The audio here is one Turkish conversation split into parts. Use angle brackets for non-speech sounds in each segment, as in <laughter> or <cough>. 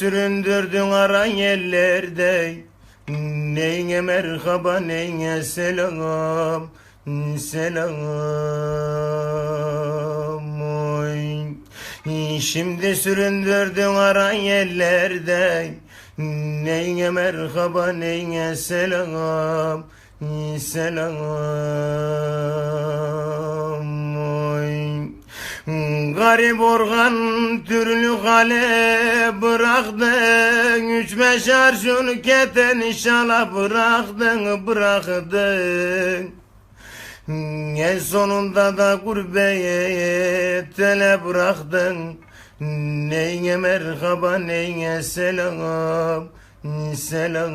Süründürdün aran yerlerde. Neyine merhaba neyine selam. Selam. Oy. Şimdi süründürdün aran yerlerde. Neyine merhaba neyine selam. Selam. Oy. Garip organ türlü hale bıraktın Üç beş arşun keten inşallah bıraktın bıraktın En sonunda da gurbet ele bıraktın Neyine merhaba neyine selam Selam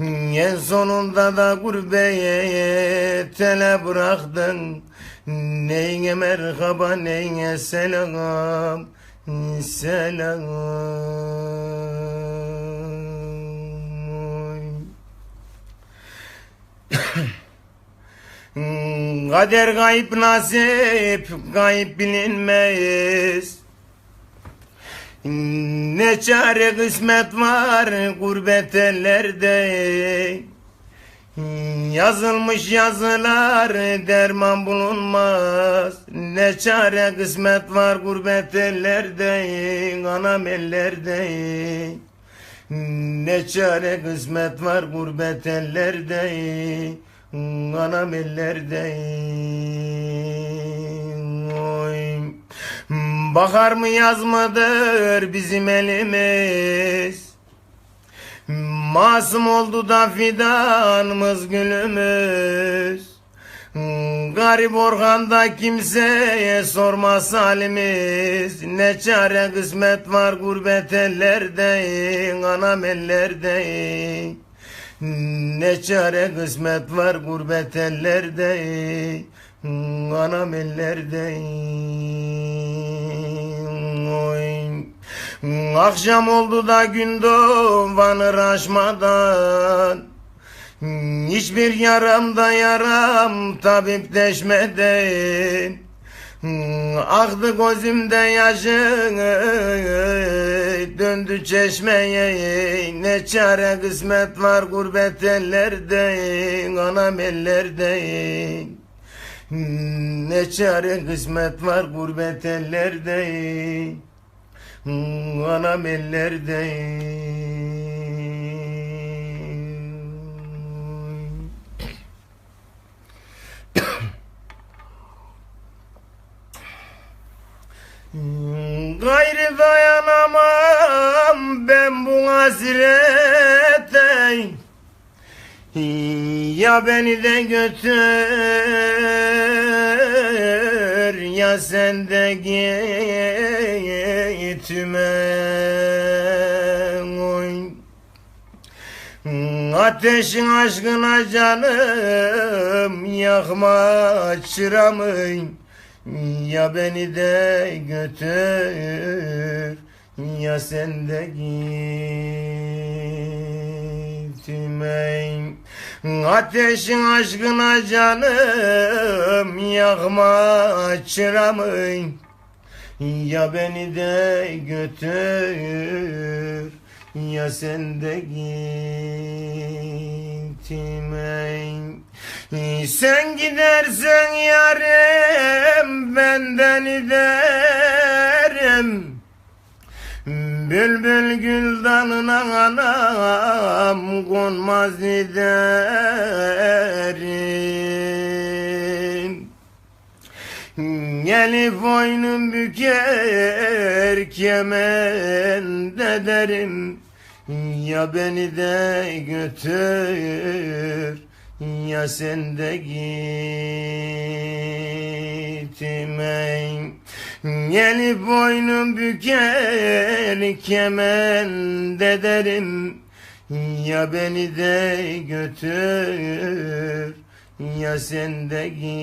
En sonunda da gurbet ele bıraktın? Neyine merhaba neyine selam? Selam. <coughs> Kader kayıp nasip kayıp bilinmez Ne çare kısmet var gurbet ellerde? Yazılmış yazılar derman bulunmaz. Ne çare kısmet var gurbet ellerde Anam ellerde? Ne çare kısmet var gurbet ellerde Anam ellerde? Oy. Bakar mı yazmadır bizim elimiz? Masum oldu da fidanımız gülümüz. Garip organda kimseye sormaz halimiz Ne çare kısmet var gurbet ellerde Anam ellerde Ne çare kısmet var gurbet ellerde Anam ellerde Oy. Akşam oldu da gün doğanır aşmadan. Hiçbir yaramda yaram tabip deşmedi Aktı gözümde yaşın Döndü çeşmeye. Ne çare kısmet var gurbet ellerde Anam ellerde Ne çare kısmet var gurbet ellerde Anam ellerde. Gayrı dayanamam ben bu hasrete Ya beni de götür ya sen de gitme. Oy. Ateşin aşkına canım yakma çıramı Ya beni de götür ya sen de gitme Ateşin aşkına canım yakma çıramı Ya beni de götür ya sen de gitme Sen gidersen yarım benden giderim Bülbül gül dalına anam konmaz giderim. Gelip boynum büker kemen derim. Ya beni de götür ya sen de gitme Gelip boynum büker kemen derim. Ya beni de götür ya sen de gitme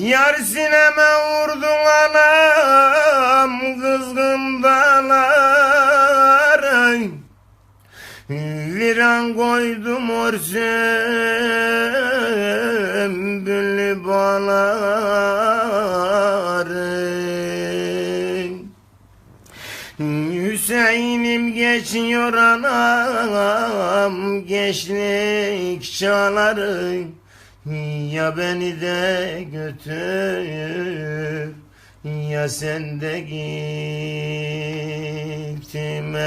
Yar sineme vurdun anam kızgın dağlara. Viran koydum orsuz bağların Hüseyin'im geçiyor anam gençlik çağları. Ya beni de götür ya sen de gitme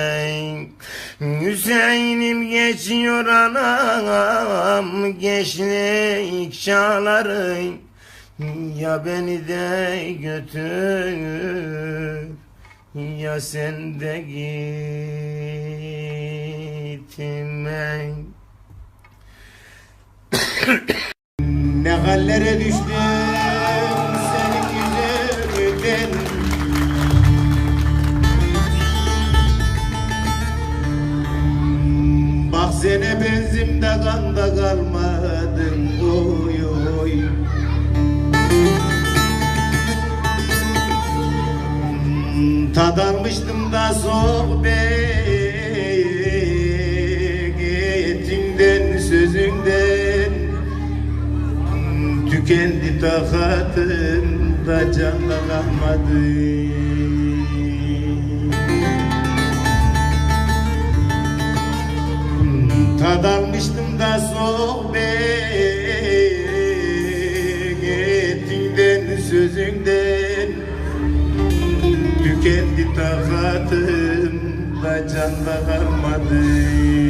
Hüseyin'im geçiyor anam gençlik çağları. Ya beni de götür ya sen de gitme Ne hallere düştüm Sene benzimde kanda kalmadın oy oy. Tad almıştım da sohbetinden sözünden. Tükendi takatım da canla takatım da canla kalmadı. Belinde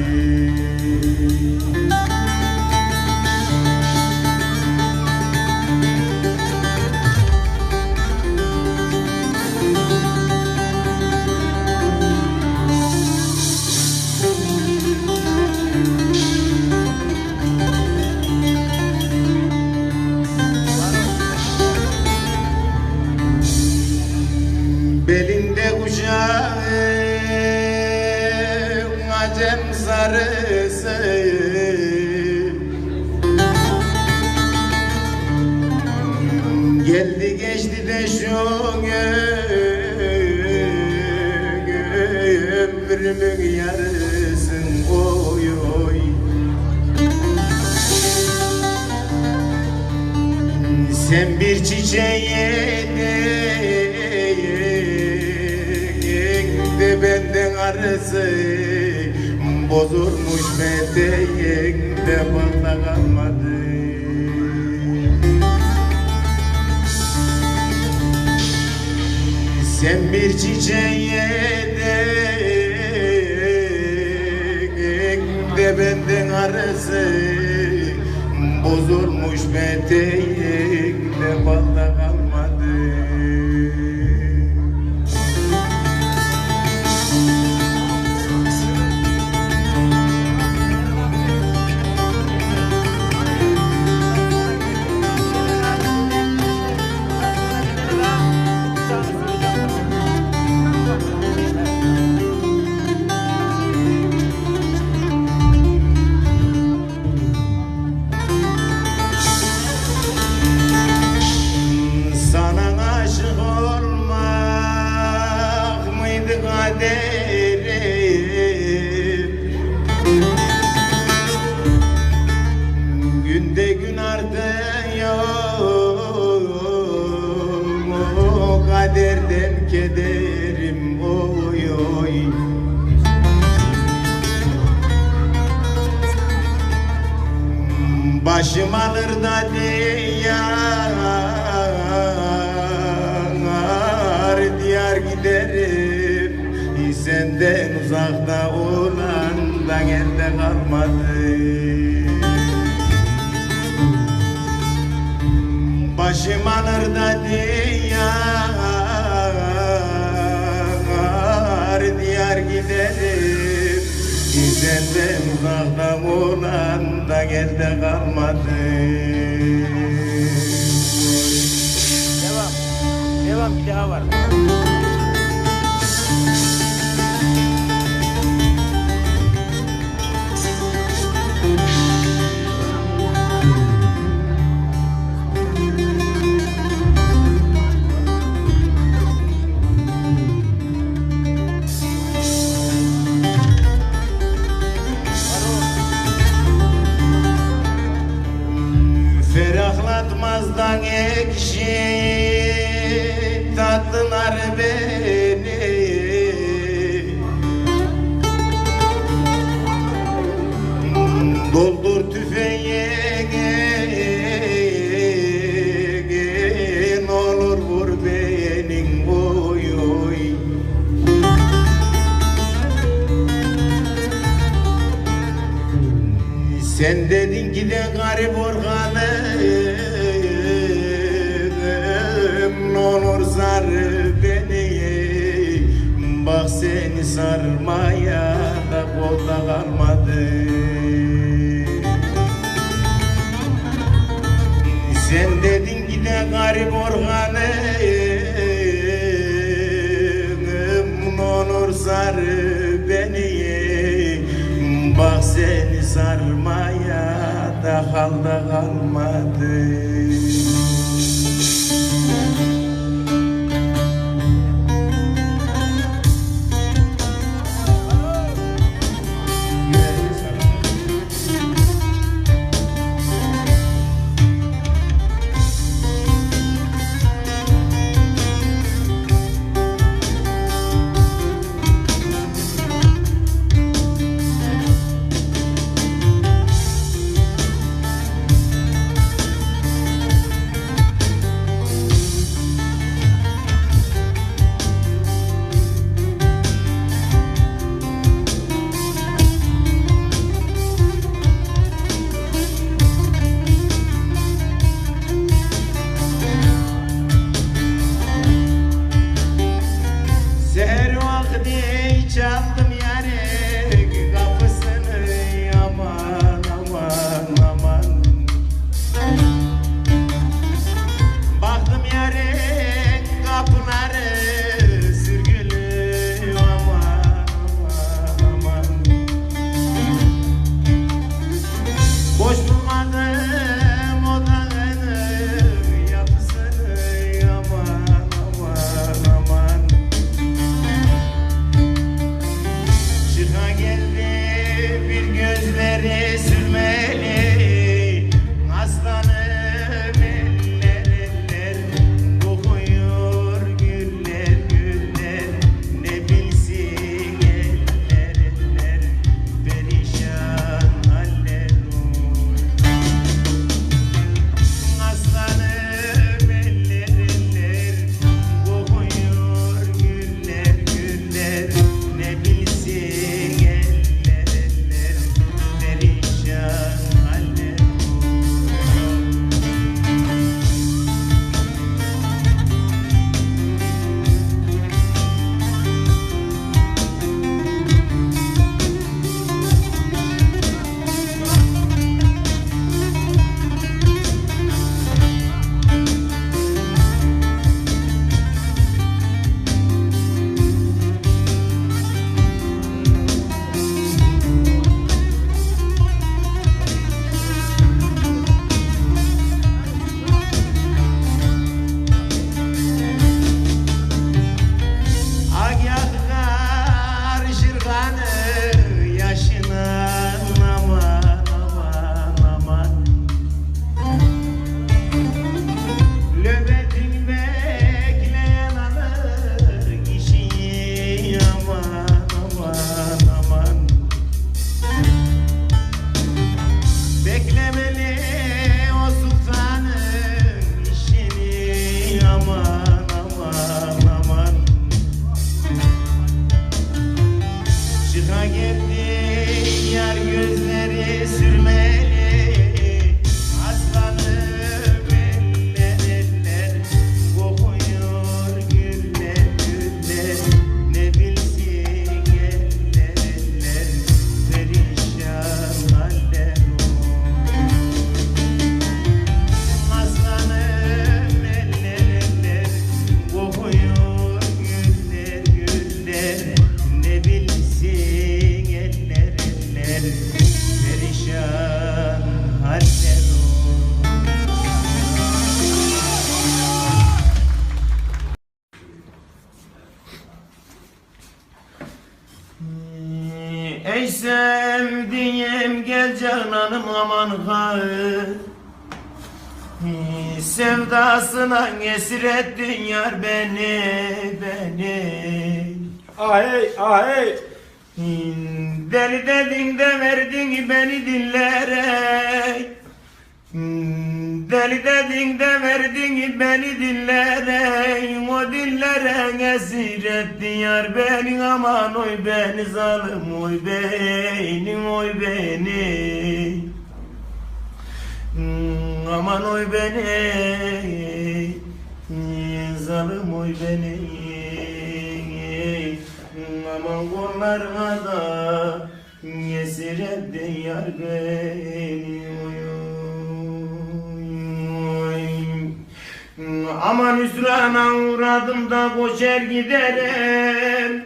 ömrümün yarısın oy oy. Sen bir çiçeğe de benden arası Bozulmuş beteğin de bana kalmadı. Sen bir çiçeğe arası Bozulmuş beteğin Başım alır da diyar Diyar giderim. Senden uzakta olan da elde kalmadı. Başım alır da diyar Diyar giderim. Senden uzakta olan da elde kalmadı Devam. Devam bir daha var. Doldur tüfeğin olur vur benim oy Sen dedin ki de garip organım olur zar beni. Bak seni sarmaya da kolda kalmadı. garip organım. Onur zar beni Bak seni sarmaya da halda kalmadı. Sevdasına esir ettin yar beni, beni Ahey, ahey Deli dedin de verdin beni dillere Deli dedin de verdin beni dillere O dillere esir etti yar beni Aman oy beni zalim oy beni oy beni. Aman oy beni Zalim oy beni. Aman kollarına da Esir ettin yar beni. Aman hüsrana uğradım da koşar giderim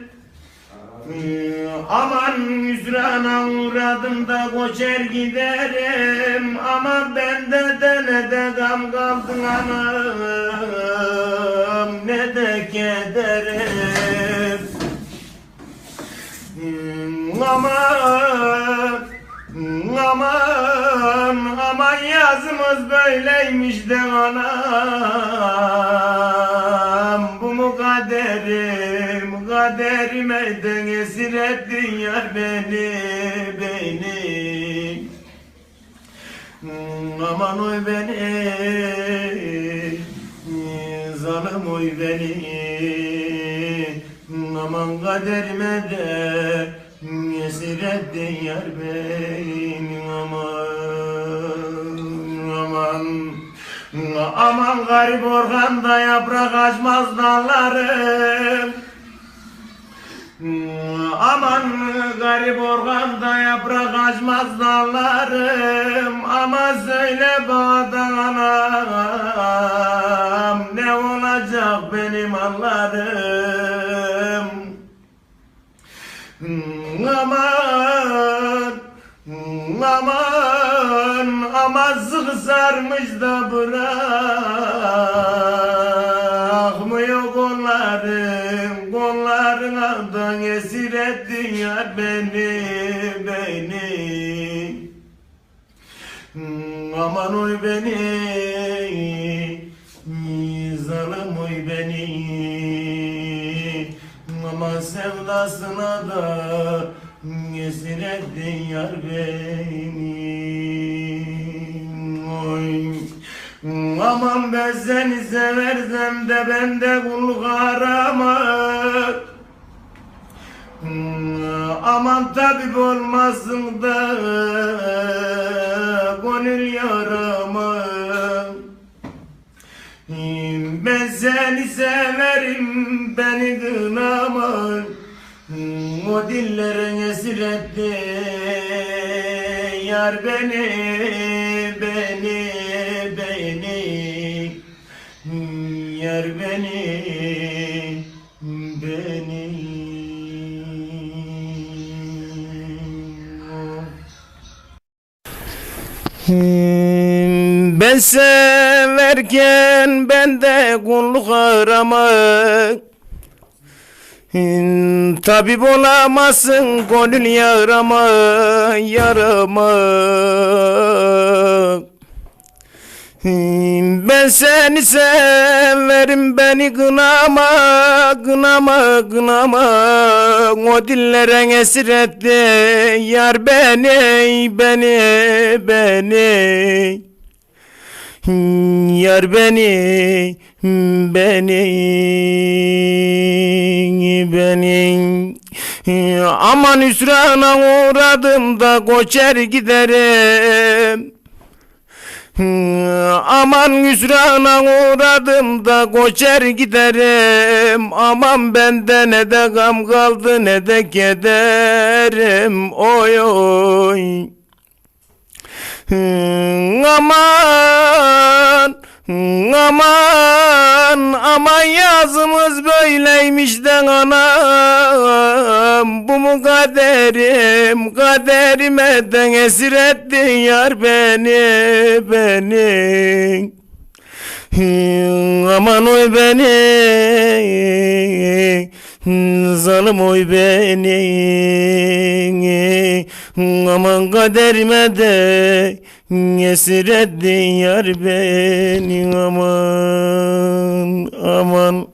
Aman hüsrana uğradım da koşar giderim. Ama bende de ne de gam kaldı anam. Ne de kederim. Aman Aman aman yazımız böyleymiş de anam kaderime de esir ettin yar beni beni. Aman oy beni zalim oy beni. Aman kaderime de esir ettin yar beni. Aman aman. Aman garip organda yaprak açmaz dallarım Aman garip organda yaprak açmaz dallarım Ama söyle bana anam Ne olacak benim anlarım? Aman Aman Aman sıkı sarmış da bırakmıyor Kollarından esir ettin ya beni beni? Aman oy beni Zalim oy beni. Aman sevdasına da Esir ettin yar beni. Oy. Aman ben seni seversem de bende kulluk arama Aman tabip olmasın da Gönül yarama Ben seni severim beni kınama O dillere esir etti Yar beni beni beni. Yar beni Ben severken bende kulluk aramak. Tabip olamazsın gönül yarama yarama Ben seni severim beni kınama kınama kınama. O dillere esir etti yar beni beni beni. Yar beni, beni, beni. Aman hüsrana uğradım da koçer giderim Aman hüsrana uğradım da koçer giderim. Aman bende ne de gam kaldı ne de kederim. Oy oy. Aman aman aman yazımız böyleymiş de anam. Bu mu kaderim? Kaderime de esir ettin yar beni beni. Aman oy beni Zalim oy beni. Aman kaderime de Esir etti yar beni aman aman.